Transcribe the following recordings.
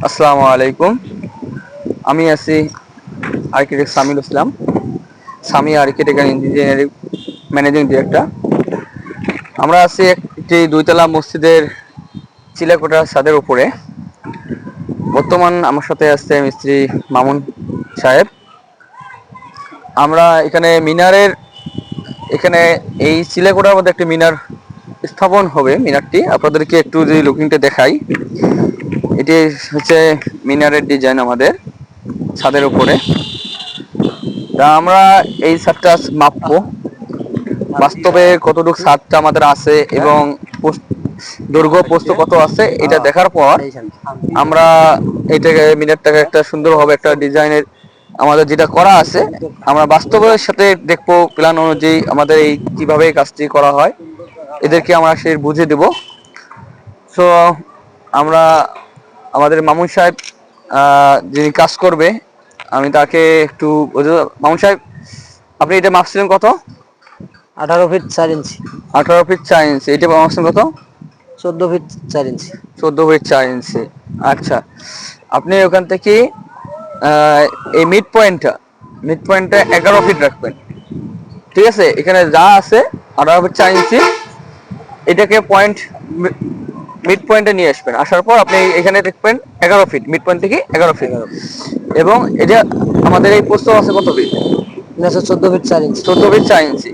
আসসালামু আলাইকুম। আমি আছি architect Samil Islam. Sami architect and engineering managing director আমরা আছি একটি দুইতলা মসজিদের চিলাকোটা ছাদের উপরে। বর্তমান আমার সাথে আসছে মিস্ত্রি মামুন সাহেব। আমরা এখানে মিনারের, এখানে এই চিলাকোটার মধ্যে একটি মিনার স্থাপন হবে, মিনারটি। আপনাদেরকে একটু যদি লুকিংটা দেখাই। এটি হচ্ছে মিনারের ডিজাইন আমাদের ছাদের উপরে। তা আমরা এই ছাদটা মাপবো। বাস্তবে কতটুকু ছাদটা আমাদের আছে এবং দৈর্ঘ্য পোস্ত কত আছে এটা দেখার পর আমরা এটাকে মিনারটাকে একটা সুন্দরভাবে একটা ডিজাইনের আমাদের যেটা করা আছে আমরা বাস্তবের সাথে দেখব প্ল্যান অনুযায়ী আমাদের এই কীভাবে কাজটি করা হয়। এদেরকে আমরা সে বুঝে দেব। সো আমরা আমাদের মামুন সাহেব যিনি কাজ করবে আমি তাকে একটু মামুন সাহেব আপনি এটা মাপছিলেন কত? আঠারো ফিট চার ইঞ্চি। আঠারো ফিট চার ইঞ্চি। এটা মাপছিলেন কত? চোদ্দ ফিট চার ইঞ্চি। চোদ্দ ফিট চার ইঞ্চি। আচ্ছা। আপনি ওখান থেকে এই মিড পয়েন্টটা মিড পয়েন্টটা এগারো ফিট রাখবেন। ঠিক আছে? এখানে যা আছে আঠারো ফিট চার ইঞ্চি এটাকে পয়েন্ট মিড পয়েন্টে নিয়ে আসবেন। আসার পর আপনি এখানে দেখবেন এগারো ফিট মিড পয়েন্ট থেকে এগারো ফিট এবং এটা আমাদের এই প্রস্তাব আছে কত ফিট চোদ্দ ফিট চার ইঞ্চি চোদ্দ ফিট চার ইঞ্চি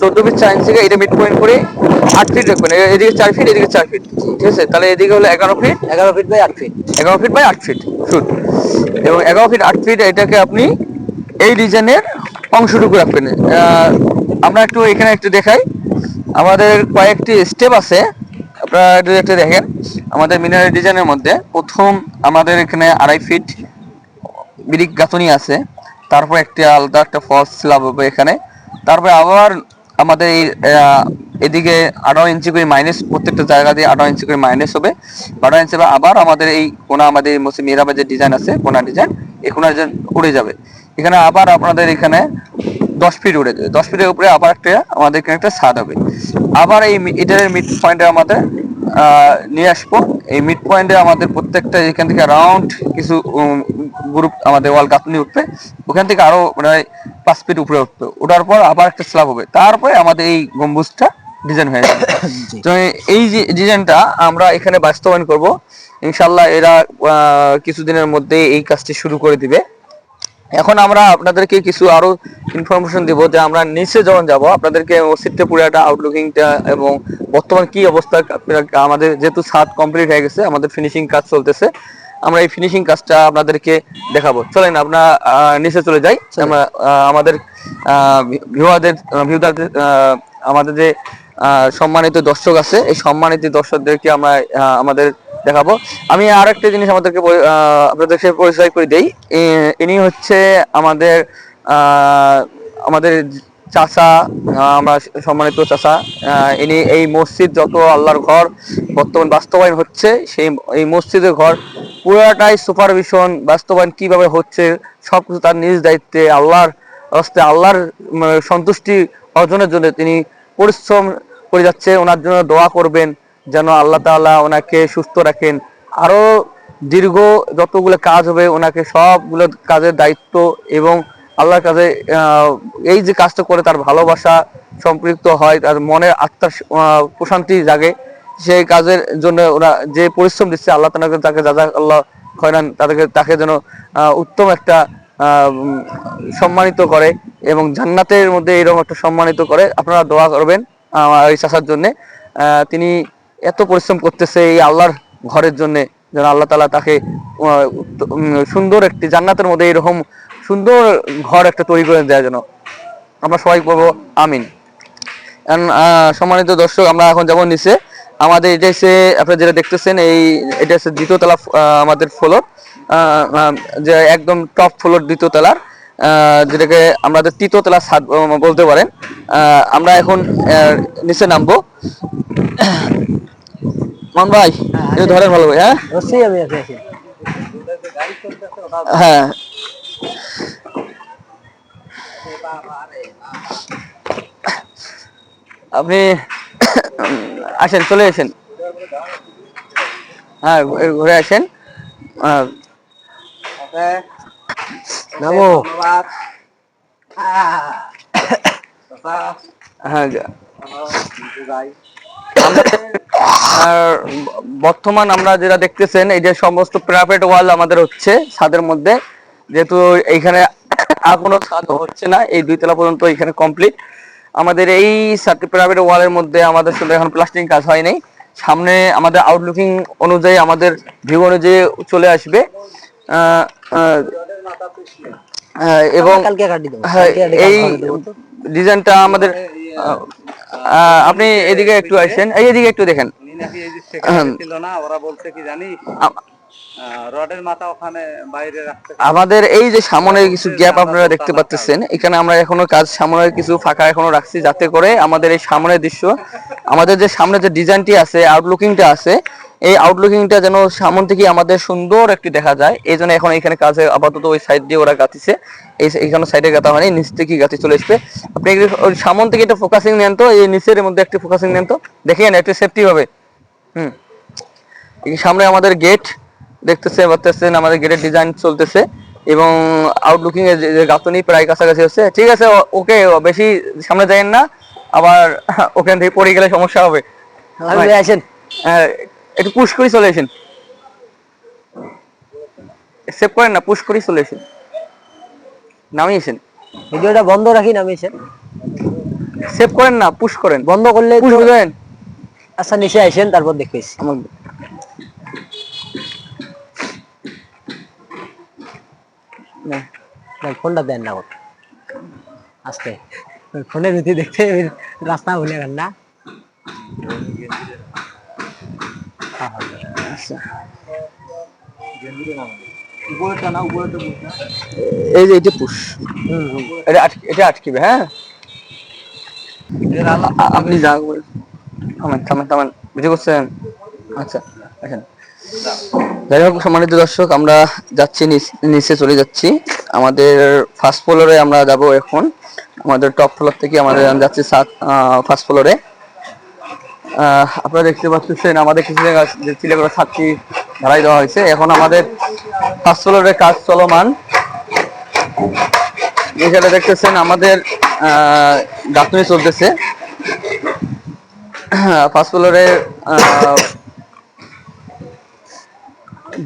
চোদ্দ ফিট চার ইঞ্চিকে এটা মিড পয়েন্ট করে আট ফিট রাখবেন এদিকে চার ফিট এদিকে চার ফিট ঠিক আছে? তাহলে এদিকে হলো এগারো ফিট এগারো ফিট বাই আট ফিট এগারো ফিট বাই আট ফিট শুট এবং এগারো ফিট আট ফিট এটাকে আপনি এই ডিজাইনের অংশটুকু রাখবেন। আমরা একটু এখানে একটু দেখাই। আমাদের কয়েকটি স্টেপ আছে। আপনারা একটু দেখেন, আমাদের মিনারেল ডিজাইনের মধ্যে প্রথম আমাদের এখানে আড়াই ফিট ব্রিক গাঁথনি আছে, তারপর একটা আলাদা একটা ফলস স্ল্যাব হবে এখানে, তারপরে আবার আমাদের এই এদিকে আঠারো ইঞ্চি করে মাইনাস প্রত্যেকটা জায়গা দিয়ে আঠারো ইঞ্চি করে মাইনাস হবে, বারো ইঞ্চি আবার আমাদের এই কোনা আমাদের মুসি মিরাবার যে ডিজাইন আছে, কোনা ডিজাইন এই কোনা ডিজাইন উড়ে যাবে। এখানে আবার আপনাদের এখানে দশ ফিট উড়ে যাবে। দশ ফিটের উপরে আবার একটা আমাদের এখানে একটা ছাদ হবে। আবার এই এটার মিড পয়েন্টে আমাদের নিয়ে আসব। এই মিড পয়েন্টে আমাদের প্রত্যেকটা এখান থেকে রাউন্ড কিছু গ্রুপ আমাদের ওয়াল গাঁথনি উঠবে ওখান থেকে আরও মানে পাঁচ ফিট উপরে উঠবে। ওঠার পর আবার একটা স্ল্যাব হবে। তারপরে আমাদের এই গম্বুজটা ডিজাইন হয়ে যাবে। তো এই ডিজাইনটা আমরা এখানে বাস্তবায়ন করব। ইনশাল্লাহ এরা আহ, কিছুদিনের মধ্যে এই কাজটি শুরু করে দিবে। এখন আমরা আপনাদেরকে কিছু আরও ইনফরমেশন দিব যে আমরা নিচে যখন যাব আপনাদেরকে মসজিদটা একটা আউটলুকিংটা এবং বর্তমান কি অবস্থা আমাদের যেহেতু ছাদ কমপ্লিট হয়ে গেছে আমাদের ফিনিশিং কাজ চলতেছে আমরা এই ফিনিশিং কাজটা আপনাদেরকে দেখাবো। চলেন আপনারা নিচে চলে যাই। আমরা আমাদের ভিউয়ারদের ভিউদারদের আমাদের যে সম্মানিত দর্শক আছে। এই সম্মানিত দর্শকদেরকে আমরা আমাদের দেখাবো। আমি আর একটা জিনিস আমাদেরকে আপনাদেরকে পরিচয় করে দেই। ইনি হচ্ছে আমাদের আমাদের চাচা আমরা সম্মানিত চাচা। ইনি এই মসজিদ যত আল্লাহর ঘর বর্তমান বাস্তবায়ন হচ্ছে সেই এই মসজিদের ঘর পুরাটাই সুপারভিশন বাস্তবায়ন কীভাবে হচ্ছে সবকিছু তার নিজ দায়িত্বে আল্লাহর হস্তে আল্লাহর উম, সন্তুষ্টি অর্জনের জন্য তিনি পরিশ্রম করে যাচ্ছে, ওনার জন্য দোয়া করবেন যেন আল্লাহ তাআলা ওনাকে সুস্থ রাখেন। আরও দীর্ঘ যতগুলো কাজ হবে, ওনাকে সবগুলো কাজের দায়িত্ব এবং আল্লাহর কাছে এই যে কাজটা করে তার ভালোবাসা সম্পৃক্ত হয়, তার মনের আত্মার প্রশান্তি জাগে, সেই কাজের জন্য ওরা যে পরিশ্রম দিচ্ছে, আল্লাহ তাআলা তাকে যাজা আল্লাহ খয়রান তাদেরকে, তাকে যেন উত্তম একটা সম্মানিত করে এবং জান্নাতের মধ্যে এরকম একটা সম্মানিত করে আপনারা দোয়া করবেন আমার এই চাষার জন্যে। তিনি এত পরিশ্রম করতেছে এই আল্লাহর ঘরের জন্যে, যেন আল্লাহ তালা তাকে সুন্দর একটি জান্নাতের মধ্যে এরকম সুন্দর ঘর একটা তৈরি করে দেওয়ার জন্য আমরা সবাই বলব, আমিন। সম্মানিত দর্শক, আমরা এখন যাব নিচে। আমাদের এটা হচ্ছে, আপনারা যেটা দেখতেছেন, এই, এটা হচ্ছে দ্বিতীয় তলা আমাদের ফ্লোর যে একদম টপ ফ্লোর দ্বিতীয় তলার আহ, যেটাকে আমাদের তৃতীয় তলা ছাদ বলতে পারেন। আহ, আমরা এখন নিচে নামবো। মান ভাই এটা ধরেন ভালো ভাই হ্যাঁ? হ্যাঁ। আপনি আসেন চলে আসেন। হ্যাঁ ঘুরে আসেন। নামো বর্তমান আমরা যেটা দেখতেছেন, এই যে সমস্ত প্রাইভেট ওয়াল আমাদের হচ্ছে, ছাদের মধ্যে। যেহেতু এইখানে আর কোনো ছাদ হচ্ছে না, এই দুই তলা পর্যন্ত এখানে কমপ্লিট আমাদের এই সাতটি প্রাইভেট ওয়ালের মধ্যে আমাদের শুধু এখন প্লাস্টিং কাজ হয়নি। সামনে আমাদের আউটলুকিং অনুযায়ী আমাদের ভিউ অনুযায়ী চলে আসবে। এবং কালকে কাটি দেবো। হ্যাঁ এই। ডিজাইনটা আমাদের আপনি এদিকে একটু আসেন এই এদিকে একটু দেখেন। উনি নাকি এই যে সেখানে ছিল না ওরা বলছে কি জানি আ- আহ, রডের মাথা ওখানে বাইরে রাখতে আমাদের এই যে সামনে কিছু গ্যাপ আপনারা দেখতে পাচ্ছেন এখানে আমরা এখনও কাজ সামনে কিছু ফাঁকা এখনও রাখছি যাতে করে আমাদের এই সামনের দৃশ্য আমাদের যে সামনে যে ডিজাইনটি আছে আউটলুকিংটা আছে এই আউটলুকিংটা যেন সামন থেকে আমাদের সুন্দর একটি দেখা যায় এই জন্য এখন এখানে কাজে আপাতত ওই সাইড দিয়ে ওরা গাতিছে এই এখানে সাইডে গাতা হয়নি নিচ থেকে গাতি চলে এসছে। আপনি সামন থেকে একটা ফোকাসিং নেন তো এই নিচের মধ্যে একটু ফোকাসিং নেন তো। দেখেন একটু সেফটি হবে। হুম। সামনে আমাদের গেট দেখতেছে পাচ্ছেন আমাদের গেটের ডিজাইন চলতেছে। এবং আউটলুকিং এর যে গাঁথনি প্রায় কাছাকাছি হচ্ছে। ঠিক আছে ওকে বেশি সামনে যায়েন না। আবার ওখান থেকে পড়ে গেলে সমস্যা হবে। আসেন। হ্যাঁ, একটু পুশ করে চলে আসেন। সেভ করেন না পুশ করে চলে আসেন। নামিয়ে আসেন। ভিডিওটা বন্ধ রাখি নামি এসে সেভ করেন না পুশ করেন। বন্ধ করলে পুশ বুঝেন আচ্ছা নিচে আসেন তারপর দেখবেন আমার। ভাই ফোনটা দেন না ওর। আস্তে। ফোনের ভিতরে দেখতে রাস্তা ভুলে গেল না? আচ্ছা উপরেটা না উপরেটা এই যে এটা পুশ হুম হুম এটা আটকে এটা আটকিবে হ্যাঁ আপনি যা। থামেন থামেন থামেন। বুঝে করছেন আচ্ছা আসেন। যাই হোক সম্মানিত দর্শক আমরা যাচ্ছি নিচ- চলে যাচ্ছি। আমাদের ফার্স্ট ফ্লোরে আমরা যাব এখন। আমাদের টপ ফ্লোর থেকে আমাদের যাচ্ছি ফার্স্ট ফ্লোরে আপনারা দেখতে পাচ্ছেন আমাদের কিছু জায়গা যে চিলেগুলো ছাদটি ঢালাই দেওয়া হয়েছে। এখন আমাদের ফার্স্ট ফ্লোরে কাজ চলমান। এখানে দেখতেছেন আমাদের গাঁথনি চলতেছে। ফার্স্ট ফ্লোরে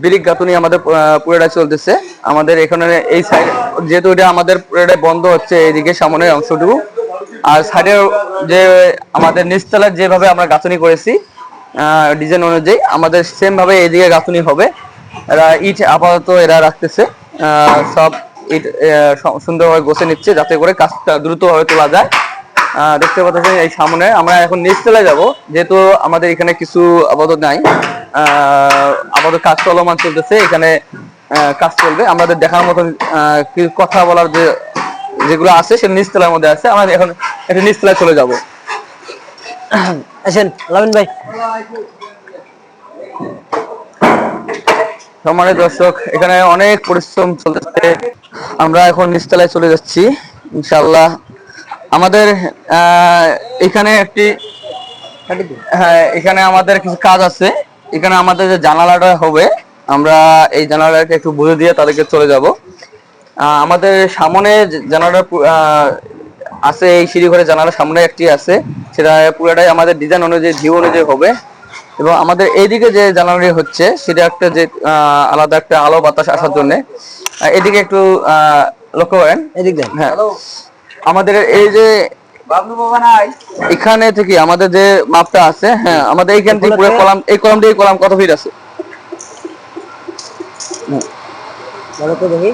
ব্রিক গাঁথনি আমাদের আহ, পুরোটাই চলতেছে। আমাদের এখানে এই সাইড যেহেতু এটা আমাদের পুরোটাই বন্ধ হচ্ছে এইদিকে সামনের অংশটুকু। আর সাইডের যে আমাদের নিচতলার যেভাবে আমরা গাঁথনি করেছি ডিজাইন অনুযায়ী আমাদের সেম ভাবে এইদিকে গাঁথনি হবে। এরা ইট আপাতত এরা রাখতেছে সব ইট সুন্দরভাবে গোছে নিচ্ছে যাতে করে কাজটা দ্রুতভাবে তোলা যায়। দেখতে পাচ্ছেন এই সামনে আমরা এখন নিচতলায় যাব, যেহেতু আমাদের এখানে কিছু আপাতত নাই। আপাতত কাজ চলমান চলতেছে, এখানে কাজ চলবে। আমাদের দেখার মতন কথা বলার যে যেগুলো আছে সে নিচতলার মধ্যে আছে আমরা এখন একটা নিচতলায় চলে যাব। আসেন লামিন ভাই। সম্মানিত দর্শক এখানে অনেক পরিশ্রম চলতেছে। আমরা এখন নিচতলায় চলে যাচ্ছি ইনশাআল্লাহ। আমাদের এখানে একটি হ্যাঁ এখানে আমাদের কিছু কাজ আছে। এখানে আমাদের যে জানালাটা হবে আমরা এই জানালাটাকে একটু বুঝে দিয়ে তাদেরকে চলে যাব। আমাদের সামনে আহ, আছে এই সিঁড়িঘরের জানালা সামনে একটি আছে। সেটা পুরোটাই আমাদের ডিজাইন অনুযায়ী ভিউ অনুযায়ী হবে। এবং আমাদের এইদিকে যে জানালাটি হচ্ছে সেটা একটা যে আলাদা একটা আলো বাতাস আসার জন্য। এদিকে একটু লক্ষ্য করেন। এদিক হ্যাঁ। আমাদের এই যে এখানে থেকে আমাদের যে মাপটা আছে হ্যাঁ আমাদের এইখান থেকে পুরো কলাম এই কলাম দিয়ে কলাম কত ফিট আছে? দেখি।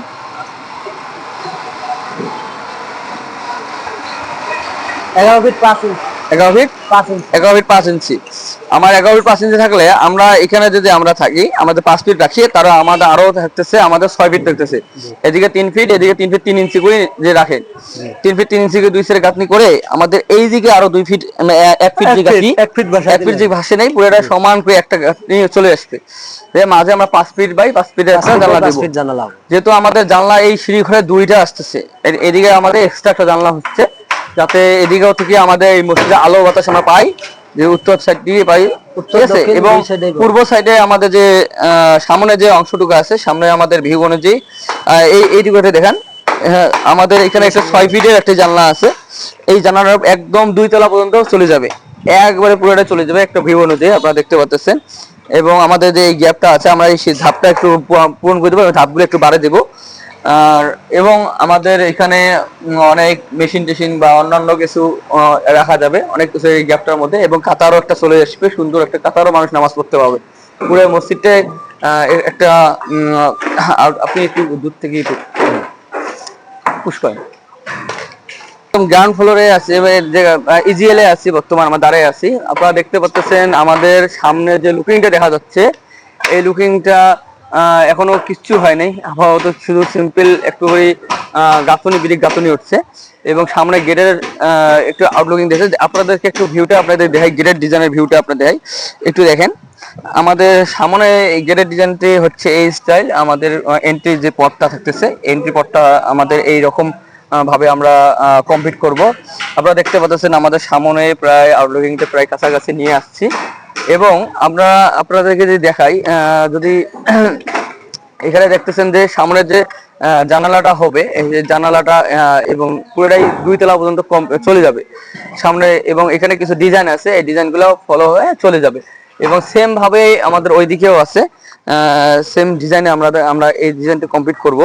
এগারো ফিট পাঁচ ইঞ্চ এগারো ফিট পাঁচ ইঞ্চ এগারো ফিট পাঁচ ইঞ্চি আমার এগারো ফিট পাঁচ ইঞ্চি থাকলে আমরা এখানে যদি আমরা থাকি আমাদের পাঁচ ফিট রাখি তারা আমাদের আরও থাকতেছে আমাদের ছয় ফিট থাকতেছে। এদিকে তিন ফিট এদিকে তিন ফিট তিন ইঞ্চি করে যে রাখেন তিন ফিট তিন ইঞ্চি করে দুই সের গাঁথনি করে আমাদের এই দিকে আরও দুই ফিট এক ফিট যে গাঁথনি ফিট- এক ফিট এক ফিট যে ভাসে নেই পুরোটা সমান করে একটা গাঁথনি চলে আসবে মাঝে আমরা পাঁচ ফিট বাই পাঁচ ফিটের একটা জানলা দেবো। যেহেতু আমাদের জানলা এই সিঁড়ি ঘরে দুইটা আসতেছে এদিকে আমাদের এক্সট্রা একটা জানলা হচ্ছে। যাতে এদিকেও থেকে আমাদের এই মসজিদে আলো বাতাস আমরা পাই যে উত্তর সাইড দিয়ে পাই। উত্তর, ঠিক আছে? এবং। পূর্ব সাইডে আমাদের যে সামনে যে অংশটুকু আছে সামনে আমাদের ভিউ অনুযায়ী এই এইটুকুতে দেখান। হ্যাঁ, আমাদের এখানে একটা ছয় ফিটের একটা জানলা আছে। এই জানলাটা একদম দুই তলা পর্যন্ত চলে যাবে। একবারে পুরোটা চলে যাবে একটা ভিউ অনুযায়ী আপনারা দেখতে পাচ্ছেন। এবং আমাদের যে এই গ্যাপটা আছে আমরা এই সেই ধাপটা একটু পূরণ- করে দেবো ধাপগুলো একটু বাড়ে দেবো। আর, এবং আমাদের এখানে অনেক মেশিন টেশিন বা অন্যান্য কিছু রাখা যাবে। অনেক কিছু এই গ্যাপটার মধ্যে। এবং কাতারও একটা চলে আসবে। সুন্দর একটা কাতারও মানুষ নামাজ পড়তে পারবে পুরো মসজিদে একটা আপনি একটু দূর থেকে পুশ করেন। গ্রাউন্ড ফ্লোরে আছি ইজিএলে আছি বর্তমান, আমরা দাঁড়ায় আছি। আপনারা দেখতে পাচ্ছেন আমাদের সামনে যে লুকিংটা দেখা যাচ্ছে, এই লুকিংটা এখনও কিচ্ছু হয় নাই। আপাতত শুধু সিম্পল একটু করে গাঁথনি বিরিক গাঁথনি উঠছে। এবং সামনে গেটের একটু আউটলুকিং দেখে আপনাদেরকে একটু ভিউটা আপনাদের দেখাই গেটের ডিজাইনের ভিউটা আপনাদের দেখাই। একটু দেখেন। আমাদের সামনে গেটের ডিজাইনটি হচ্ছে এই স্টাইল আমাদের এন্ট্রি যে পথটা থাকতেছে এন্ট্রি পথটা আমাদের এই রকম ভাবে আমরা কমপ্লিট করব। আপনারা দেখতে পাচ্ছেন আমাদের সামনে প্রায় আউটলুকিংটা প্রায় কাছাকাছি নিয়ে আসছি। এবং আমরা আপনাদেরকে যদি দেখাই যদি এখানে দেখতেছেন যে সামনে যে জানালাটা হবে, এই যে জানালাটা এবং পুরোটাই দুই তলা পর্যন্ত কম, চলে যাবে। সামনে এবং এখানে কিছু ডিজাইন আছে, এই ডিজাইনগুলো ফলো হয়ে চলে যাবে। এবং সেম ভাবে আমাদের ওই দিকেও আছে সেম ডিজাইনে আমরা আমরা এই ডিজাইনটা কমপ্লিট করব।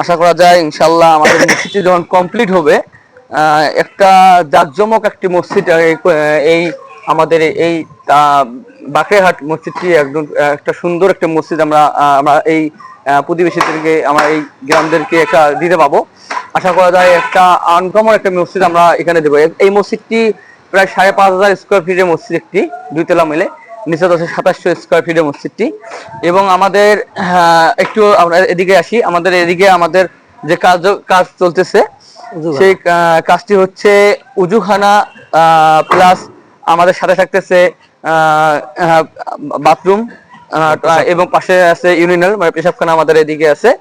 আশা করা যায় ইনশাল্লাহ আমাদের মসজিদটি যখন কমপ্লিট হবে একটা জাঁকজমক একটি মসজিদ এই- এই আমাদের এই বাকেরহাট মসজিদটি একদম একটা সুন্দর একটা মসজিদ আমরা আমরা এই প্রতিবেশীদেরকে আমরা এই গ্রামদেরকে একটা দিতে পাবো। আশা করা যায় একটা আনকমন একটা মসজিদ আমরা এখানে দেবো। এই মসজিদটি প্রায় সাড়ে পাঁচ হাজার স্কোয়ার ফিটের মসজিদ একটি দুই তলা মিলে। নিচে দশে সাতাশশো স্কোয়ার ফিটের মসজিদটি। এবং আমাদের আহ, একটু আমরা এদিকে আসি। আমাদের এদিকে আমাদের যে কাজ কাজ চলতেছে সেই কাজটি হচ্ছে উজুখানা প্লাস আমাদের সাথে থাকতেছে বাথরুম এবং পাশে আছে ইউনিয়নাল মানে পেশাবখানা আমাদের এদিকে আছে।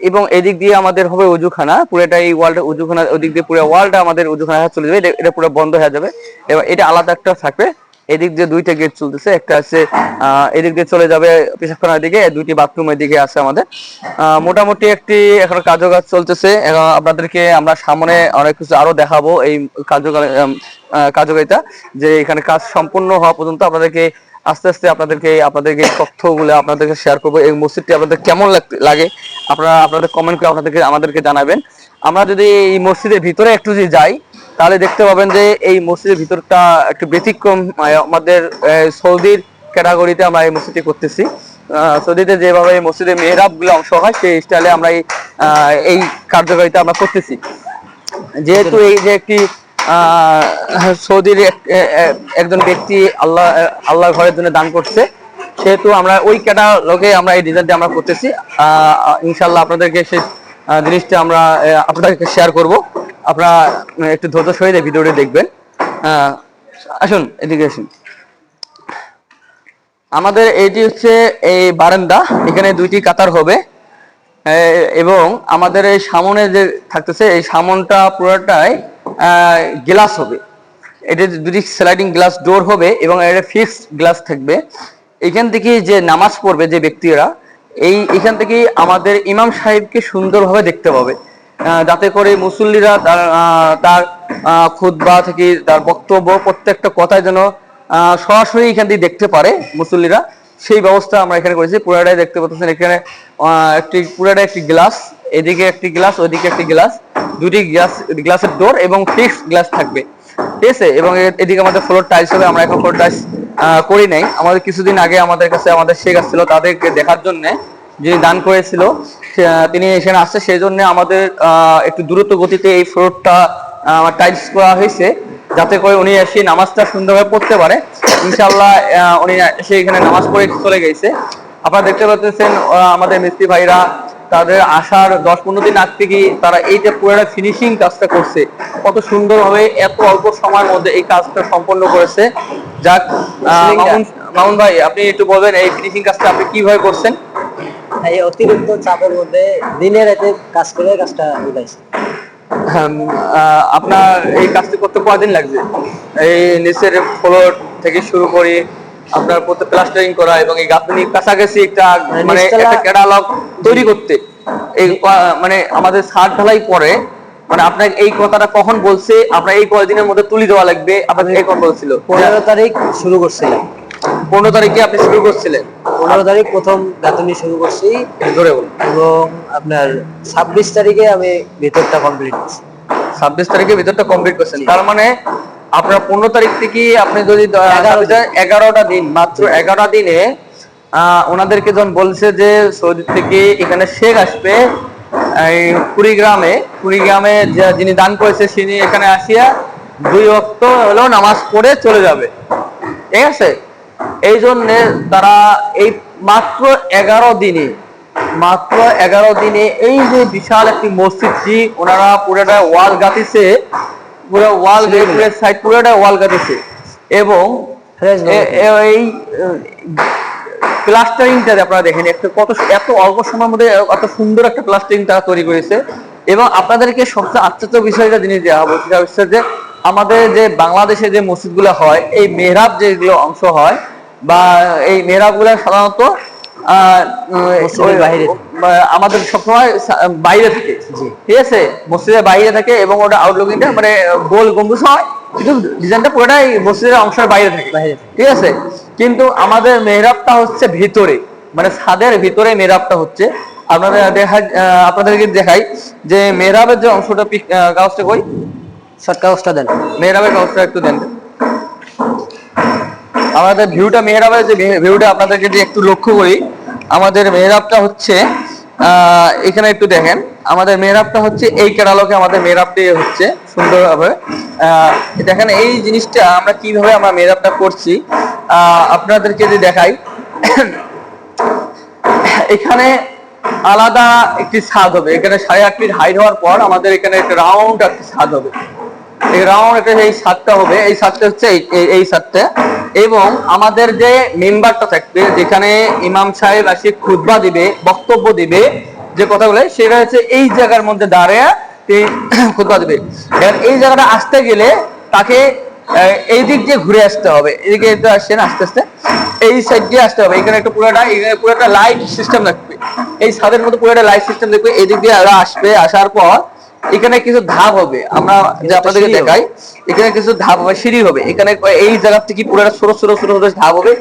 এবং এদিক দিয়ে আমাদের হবে উজুখানা পুরোটা এই ওয়ার্ল্ড উজুখানা, ওদিক দিয়ে পুরো ওয়ার্ল্ড আমাদের উজুখানা চলে যাবে, এটা- পুরো বন্ধ হয়ে যাবে। এবং এটা আলাদা একটা থাকবে এদিক দিয়ে দুইটা গেট চলতেছে, একটা আছে এদিক দিয়ে চলে যাবে পেশাবখানার দিকে, দুইটি বাথরুমের দিকে আছে আমাদের। মোটামুটি একটি এখন কার্যকাজ চলতেছে। এখন আপনাদেরকে আমরা সামনে অনেক কিছু আরও দেখাবো এই কার্যকাল কার্যকারিতা, যে এখানে কাজ সম্পূর্ণ হওয়া পর্যন্ত আপনাদেরকে আস্তে আস্তে আপনাদেরকে আপনাদেরকে তথ্যগুলো আপনাদেরকে শেয়ার করব, এই মসজিদটি আপনাদের কেমন লাগে, আপনারা আপনাদের কমেন্ট করে আপনাদেরকে আমাদেরকে জানাবেন। আমরা যদি এই মসজিদের ভিতরে একটু যদি যাই তাহলে দেখতে পাবেন যে এই মসজিদের ভিতরটা একটু ব্যতিক্রম আমাদের সৌদির ক্যাটাগরিতে আমরা এই মসজিদটি করতেছি। সৌদিতে যেভাবে এই মসজিদের মেহরাবগুলো অংশ হয়, সেই স্টাইলে আমরা এই এই কার্যকারিতা আমরা করতেছি। যেহেতু এই যে একটি সৌদির একজন ব্যক্তি আল্লাহ আল্লাহ ঘরের জন্য দান করছে, সেহেতু আমরা ওই ক্যাটালগে আমরা এই ডিজাইনটা আমরা করতেছি। ইনশাল্লাহ আপনাদেরকে সেই জিনিসটা আমরা আপনাদেরকে শেয়ার করব। আপনারা একটু ধৈর্য সহিত ভিডিওটি দেখবেন। আসুন, এদিকে আসুন। আমাদের এইটি হচ্ছে এই বারান্দা, এখানে দুইটি কাতার হবে। এবং আমাদের এই সামনে যে থাকতেছে, এই সামনটা পুরোটাই গ্লাস হবে। এটা দুটি স্লাইডিং গ্লাস ডোর হবে এবং এটা ফিক্সড গ্লাস থাকবে। এখান থেকে যে নামাজ পড়বে যে ব্যক্তিরা, এই, এখান থেকে আমাদের ইমাম সাহেবকে সুন্দরভাবে দেখতে পাবে। যাতে করে মুসল্লিরা তার খুদ্া থেকে তার বক্তব্য, প্রত্যেকটা কথায় যেন সরাসরি এখান থেকে দেখতে পারে মুসল্লিরা। সেই ব্যবস্থা আমরা এখানে করেছি। পুরাটাই দেখতে পাচ্ছেন এখানে একটি পুরাটা একটি গ্লাস, এদিকে একটি গ্লাস ওইদিকে একটি গ্লাস, দুটি গ্লাস, গ্লাসের ডোর এবং ফিক্স গ্লাস থাকবে। ঠিক আছে? এবং এদিকে আমাদের ফ্লোর টাইলস হবে, আমরা এখন ফ্লোর টাইলস করি নাই। আমাদের কিছুদিন আগে আমাদের কাছে আমাদের শেখ আসছিল, তাদেরকে দেখার জন্য যিনি দান করেছিল তিনি এখানে আসছে সেই জন্য আমাদের আহ, একটু দ্রুত গতিতে এই ফ্লোরটা টাইলস করা হয়েছে যাতে করে উনি এসে নামাজটা সুন্দরভাবে পড়তে পারে। ইনশাল্লাহ উনি এসে এখানে নামাজ পড়ে চলে গেছে। আপনারা দেখতে পাচ্ছেন আমাদের মিস্ত্রি ভাইরা তাদের আসার দশ পনেরো দিন আগ থেকেই তারা এই যে পুরোটা ফিনিশিং কাজটা করছে কত সুন্দরভাবে এত অল্প সময়ের মধ্যে এই কাজটা সম্পন্ন করেছে। যাক মামুন ভাই আপনি একটু বলবেন এই ফিনিশিং কাজটা আপনি কীভাবে করছেন? এই অতিরিক্ত চাপের মধ্যে দিনে রাতে কাজ করে কাজটা উঠাইছে। হ্যাঁ, আপনার এই কাজটি করতে কয়দিন লাগবে? এই নিচের ফ্লোর থেকে শুরু করে আপনার প্রত্যেক প্লাস্টারিং করা এবং এই গাঁথনি কাছাকাছি একটা মানে নিচতলা- একটা ক্যাটালগ তৈরি করতে। এই মানে আমাদের ছাদ ঢালাই পরে মানে আপনাকে এই কথাটা কখন বলছে আপনার এই কয়দিনের মধ্যে তুলে দেওয়া লাগবে আপনাকে এই কখন বলছিল। পনেরো তারিখ শুরু করছিলাম পনেরো তারিখে আপনি শুরু করছিলেন। পনেরো তারিখ প্রথম গাঁথনি শুরু করছি। ধরে বলুন। এবং আপনার ছাব্বিশ তারিখে আমি ভিতরটা কমপ্লিট করছি। ছাব্বিশ তারিখে ভিতরটা কমপ্লিট করছেন। তার মানে আপনার পনেরো তারিখ থেকে আপনি যদি। এগারোটা দিন মাত্র এগারোটা দিনে আহ, ওনাদেরকে যখন বলছে যে সৌদি থেকে এখানে শেখ আসবে এই কুড়িগ্রামে কুড়িগ্রামে যিনি দান করেছে তিনি এখানে আসিয়া দুই অক্ত হলো নামাজ পড়ে চলে যাবে। ঠিক আছে? এই জন্যে তারা এই মাত্র এগারো দিনে মাত্র এগারো দিনে এই যে বিশাল একটি মসজিদটি ওনারা পুরোটা ওয়াল গাঁথিছে পুরো ওয়াল সাইড পুরোটা ওয়াল গাঁথিছে এবং এ- এই প্লাস্টারিংটা আপনারা দেখেন একটু কত এত অল্প সময়ের মধ্যে এত সুন্দর একটা প্লাস্টারিং তারা তৈরি করেছে। এবং আপনাদেরকে সবচেয়ে আশ্চর্য বিষয়টা জিনিস দেওয়া হবে সেটা হচ্ছে যে আমাদের যে বাংলাদেশে যে মসজিদগুলো হয় এই মেহরাব যেগুলো অংশ হয় বা এই মেহরাবগুলো সাধারণত আমাদের সবসময় বাইরে থাকে। ঠিক আছে? মসজিদের বাইরে থাকে এবং ওটা আউটলুকিংটা মানে গোল গম্বুজ হয় কিন্তু ডিজাইনটা পুরোটাই মসজিদের অংশের বাইরে থাকে। ঠিক আছে? কিন্তু আমাদের মেহরাবটা হচ্ছে ভিতরে। মানে ছাদের ভিতরে মেহরাবটা হচ্ছে। আপনাদের দেখা আপনাদেরকে দেখাই যে মেহরাবের যে অংশটা কাগজটা কই? শর্ট কাগজটা দেন। মেহরাবের কাগজটা একটু দেন। আমাদের ভিউটা মেহরাবের যে ভিউটা আপনাদেরকে যদি একটু লক্ষ্য করি, আমাদের মেহরাবটা হচ্ছে এখানে একটু দেখেন, আমাদের মেহরাবটা হচ্ছে এই ক্যাটালগে আমাদের মেহরাবটি হচ্ছে সুন্দরভাবে। দেখেন এই জিনিসটা আমরা কীভাবে আমরা মেহরাবটা করছি আপনাদেরকে যদি দেখাই। এখানে আলাদা একটি ছাদ হবে, এখানে সাড়ে আট ফিট হাইট হওয়ার পর আমাদের এখানে একটা রাউন্ড একটি ছাদ হবে। এই রাউন্ড একটা এই ছাদটা হবে, এই ছাদটা হচ্ছে এই- ছাদটা। এবং আমাদের যে মেম্বারটা থাকবে, যেখানে ইমাম সাহেব আসে খুতবা দিবে, বক্তব্য দিবে, যে কথাগুলো, সেটা হচ্ছে এই জায়গার মধ্যে দাঁড়িয়ে তিনি খুতবা দিবে। এই জায়গাটা আসতে গেলে তাকে এই দিক দিয়ে ঘুরে আসতে হবে। এদিকে আসছেন আস্তে আস্তে। এই সাইড দিয়ে আসতে হবে। এখানে একটা পুরোটা পুরোটা লাইট সিস্টেম থাকবে। এই ছাদের মধ্যে পুরোটা লাইট সিস্টেম দেখবে এই দিক দিয়ে আসবে, আসার পর এখানে কিছু ধাপ হবে। আমরা যে আপনাদেরকে দেখাই এখানে কিছু ধাপ হবে সিঁড়ি হবে। এখানে এই জায়গা থেকে পুরোটা ছোট ছোট ছোট ছোট ধাপ হবে?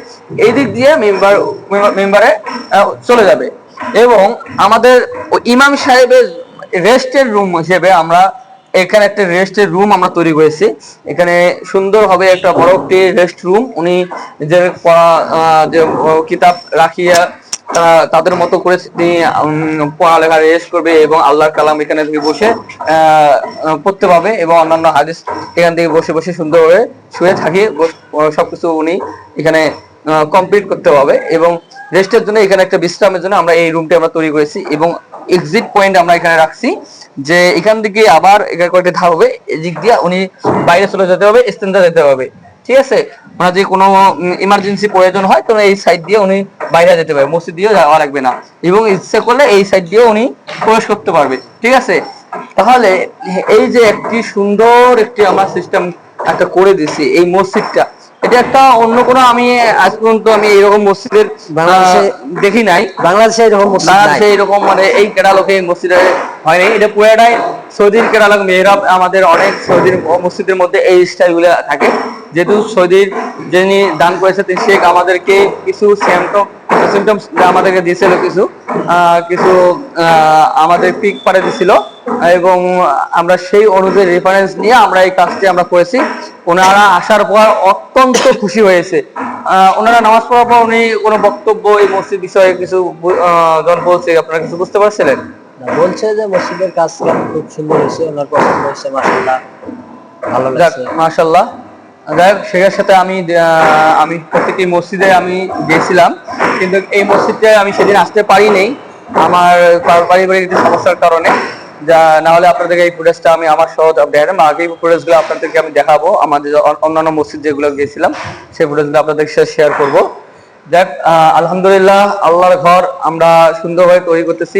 এই দিক দিয়ে মেম্বার মেম্বারে চলে যাবে। এবং আমাদের ইমাম সাহেবের রেস্টের রুম হিসেবে আমরা এখানে একটা রেস্টের রুম আমরা তৈরি করেছি। এখানে সুন্দর হবে একটা বড় একটি রেস্ট রুম। উনি যে পড়া যে আহ, কিতাব রাখিয়া তাদের মতো করে তিনি পড়ালেখা রেস্ট করবে এবং আল্লাহর কালাম এখানে থেকে বসে পড়তে পাবে এবং অন্যান্য হাদিস এখান থেকে বসে বসে সুন্দরভাবে শুয়ে থাকি সবকিছু উনি এখানে কমপ্লিট করতে পারবে এবং রেস্টের জন্য এখানে একটা বিশ্রামের জন্য আমরা এই রুমটি আমরা তৈরি করেছি এবং এক্সিট পয়েন্ট আমরা এখানে রাখছি যে এখান থেকে আবার এখানে কয়েকটি ধাপ হবে, এদিক দিয়ে উনি বাইরে চলে যেতে হবে স্টেন্ডার যেতে হবে। ঠিক আছে? ওনার যদি কোনো ইমার্জেন্সি প্রয়োজন হয় তাহলে এই সাইড দিয়ে উনি বাইরে যেতে পারবে মসজিদ দিয়েও যাওয়া লাগবে না। এবং ইচ্ছে করলে এই সাইড দিয়েও উনি প্রবেশ করতে পারবে ঠিক আছে? তাহলে এই যে একটি সুন্দর একটি আমরা সিস্টেম একটা করে দিছি এই মসজিদটা এটা একটা অন্য কোনো আমি আজ পর্যন্ত আমি এরকম মসজিদের দেখি নাই। বাংলাদেশে এরকম বাংলাদেশে এরকম মানে এই কেরালোকে মসজিদে হয়নি। এটা পুরাটাই সৌদির কেরালক মেহরাব আমাদের অনেক সৌদির মসজিদের মধ্যে এই স্টাইলগুলো থাকে। যেহেতু সৌদির যিনি দান করেছে তিনি শেখ আমাদেরকে কিছু সিমটম সিমটমস আমাদেরকে দিয়েছিল কিছু কিছু আমাদের পিক পারে দিছিল এবং আমরা সেই অনুযায়ী রেফারেন্স নিয়ে আমরা এই কাজটি আমরা করেছি। ওনারা আসার পর অত্যন্ত খুশি হয়েছে। ওনারা নামাজ পড়ার পর উনি কোনো বক্তব্য এই মসজিদ বিষয়ে কিছু যখন বলছে আপনারা কিছু বুঝতে পারছিলেন? বলছে যে মসজিদের কাজ খুব সুন্দর হয়েছে ওনার পছন্দ হয়েছে মাসাল্লাহ ভালো লাগছে। মাশাল্লাহ যাই হোক সাথে আমি আমি প্রত্যেকটি মসজিদে আমি গেছিলাম, কিন্তু এই মসজিদে আমি সেদিন আসতে পারিনি আমার পারিবারিক একটি সমস্যার কারণে। যা না হলে আপনাদেরকে এই ফুটেজটা আমি আমার সহ দেখাতাম আগে ফুটেজগুলো আপনাদেরকে আমি দেখাবো। আমাদের অন্যান্য মসজিদ যেগুলো গেছিলাম, সেই ফুটেজগুলো আপনাদের সাথে শেয়ার করব। দেখ আলহামদুলিল্লাহ, আল্লাহর ঘর আমরা সুন্দরভাবে তৈরি করতেছি।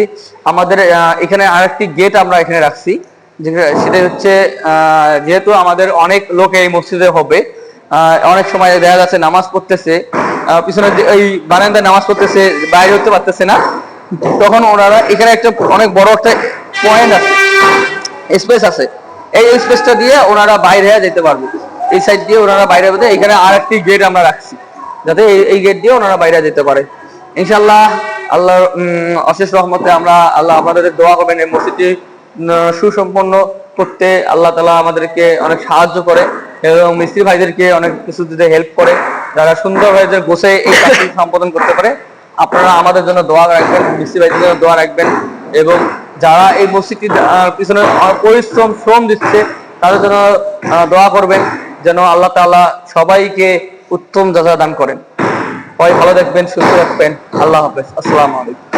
আমাদের এখানে আরেকটি গেট আমরা এখানে রাখছি। সেটাই হচ্ছে যেহেতু আমাদের অনেক লোক এই মসজিদে হবে অনেক সময় দেখা যাচ্ছে নামাজ পড়তেছে পিছনে এই বারান্দায় নামাজ পড়তেছে, বাইরে হতে পারতেছে না, তখন ওনারা এখানে একটা অনেক বড় একটা পয়েন্ট আছে স্পেস আছে। এই স্পেসটা দিয়ে ওনারা বাইরে যেতে পারবে। এই সাইড দিয়ে ওনারা বাইরে যেতে, এখানে আর একটি গেট আমরা রাখছি, যাতে এই- গেট দিয়ে ওনারা বাইরে যেতে পারে। ইনশাল্লাহ আল্লাহ অশেষ রহমতে আমরা, আল্লাহ আমাদের দোয়া করবেন এই মসজিদটি সুসম্পন্ন করতে আল্লাহ তালা আমাদেরকে অনেক সাহায্য করে এবং মিস্ত্রি ভাইদেরকে অনেক কিছু দিতে হেল্প করে। যারা সুন্দরভাবে গোছে এই কাজটি সম্পাদন করতে পারে, আপনারা আমাদের জন্য দোয়া রাখবেন, মিস্ত্রি ভাইদের জন্য দোয়া রাখবেন এবং যারা এই মসজিদটি পিছনে পরিশ্রম, শ্রম দিচ্ছে, তাদের জন্য দোয়া করবেন যেন আল্লাহ তাআলা সবাইকে উত্তম যাজা দান করেন। সবাই ভালো দেখবেন, সুস্থ রাখবেন আল্লাহ হাফেজ। আসসালামু আলাইকুম।